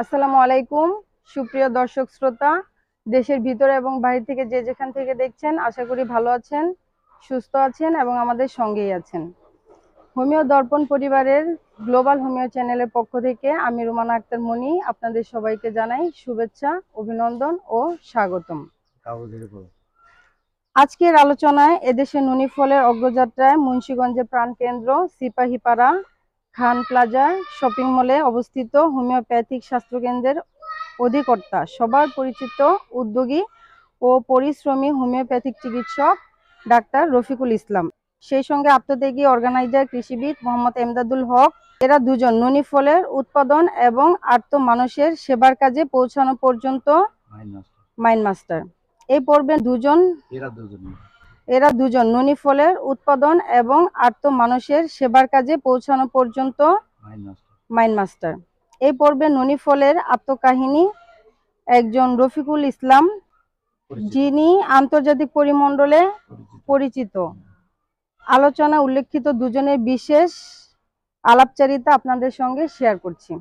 আসসালামু আলাইকুম, সুপ্রিয় দর্শক শ্রোতা, দেশের ভিতরে এবং বাইরে থেকে যে যেখান থেকে দেখছেন, আশা করি ভালো আছেন, সুস্থ আছেন এবং আমাদের সঙ্গেই আছেন। হোমিও দর্পণ পরিবারের গ্লোবাল হোমিও চ্যানেলের পক্ষ থেকে আমি রুমানা আক্তার মনি আপনাদের সবাইকে জানাই শুভেচ্ছা, অভিনন্দন ও স্বাগতম। আজকের আলোচনায় এদেশে নুনি ফলের অগ্রযাত্রায় মুন্সিগঞ্জের প্রাণকেন্দ্র সিপাহীপাড়া খান প্লাজা শপিং মলে অবস্থিত হোমিওপ্যাথিক স্বাস্থ্যকেন্দ্রের অধিকর্তা সবার পরিচিত উদ্যোগী ও পরিশ্রমী হোমিওপ্যাথিক চিকিৎসক ডাক্তার রফিকুল ইসলাম। সেই সঙ্গে আত্মত্যাগী অর্গানাইজার কৃষিবিদ মোহাম্মদ এমদাদুল হক এরা দুজন নুনি ফলের উৎপাদন এবং আর্ত মানুষের সেবার কাজে পৌঁছানো পর্যন্ত মাইন্ড মাস্টার এই পর্বে দুজন এরা দুজনে। এরা দুজন নুনি ফলের উৎপাদন এবং আর্ত মানুষের সেবার কাজে পৌঁছানো পর্যন্ত মাইন্ড মাস্টার এই পর্বে নুনি ফলের আত্মকাহিনী একজন রফিকুল ইসলাম যিনি আন্তর্জাতিক পরিমণ্ডলে পরিচিত। আলোচনা উল্লেখিত দুজনের বিশেষ আলাপচারিতা আপনাদের সঙ্গে শেয়ার করছি।